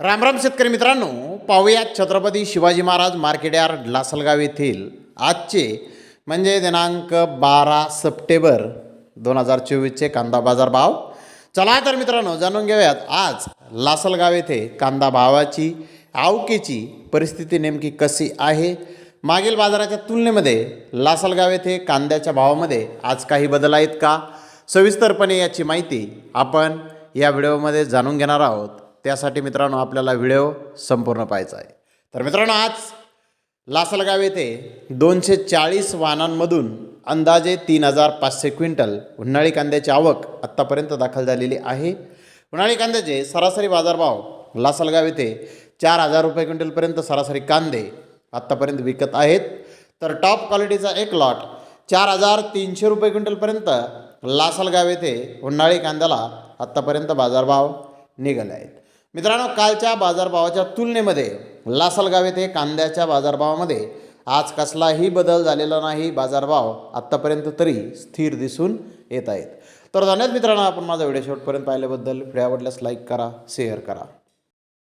रामराम शेतकरी मित्रांनो पाहूयात छत्रपती शिवाजी महाराज मार्केटयार्ड लासलगाव येथील आजचे म्हणजे दिनांक बारा सप्टेंबर दोन हजार चोवीसचे कांदा बाजार भाव. चला तर मित्रांनो जाणून घेऊयात आज लासलगाव येथे कांदा भावाची आवकेची परिस्थिती नेमकी कशी आहे? मागील बाजाराच्या तुलनेमध्ये लासलगाव येथे कांद्याच्या भावामध्ये आज काही बदल आहेत का? सविस्तरपणे याची माहिती आपण या व्हिडिओमध्ये जाणून घेणार आहोत. त्यासाठी मित्रांनो आपल्याला व्हिडिओ संपूर्ण पाहायचा आहे. तर मित्रांनो आज लासलगाव येथे दोनशे चाळीस वाहनांमधून अंदाजे तीन हजार पाचशे क्विंटल उन्हाळी कांद्याची आवक आत्तापर्यंत दाखल झालेली आहे. उन्हाळी कांद्याचे सरासरी बाजारभाव लासलगाव येथे चार हजार रुपये क्विंटलपर्यंत सरासरी कांदे आत्तापर्यंत विकत आहेत. तर टॉप क्वालिटीचा एक लॉट चार हजार तीनशे रुपये क्विंटलपर्यंत लासलगाव येथे उन्हाळी कांद्याला आत्तापर्यंत बाजारभाव निघाले आहेत. मित्रांनो कालच्या बाजारभावाच्या तुलनेमध्ये लासलगाव येथे कांद्याच्या बाजारभावामध्ये आज कसलाही बदल झालेला नाही. बाजारभाव आत्तापर्यंत तरी स्थिर दिसून येत आहेत. तर धन्यवाद मित्रांनो आपण माझा व्हिडिओ शेवटपर्यंत पाहिल्याबद्दल. व्हिडिओ आवडल्यास लाईक करा शेअर करा.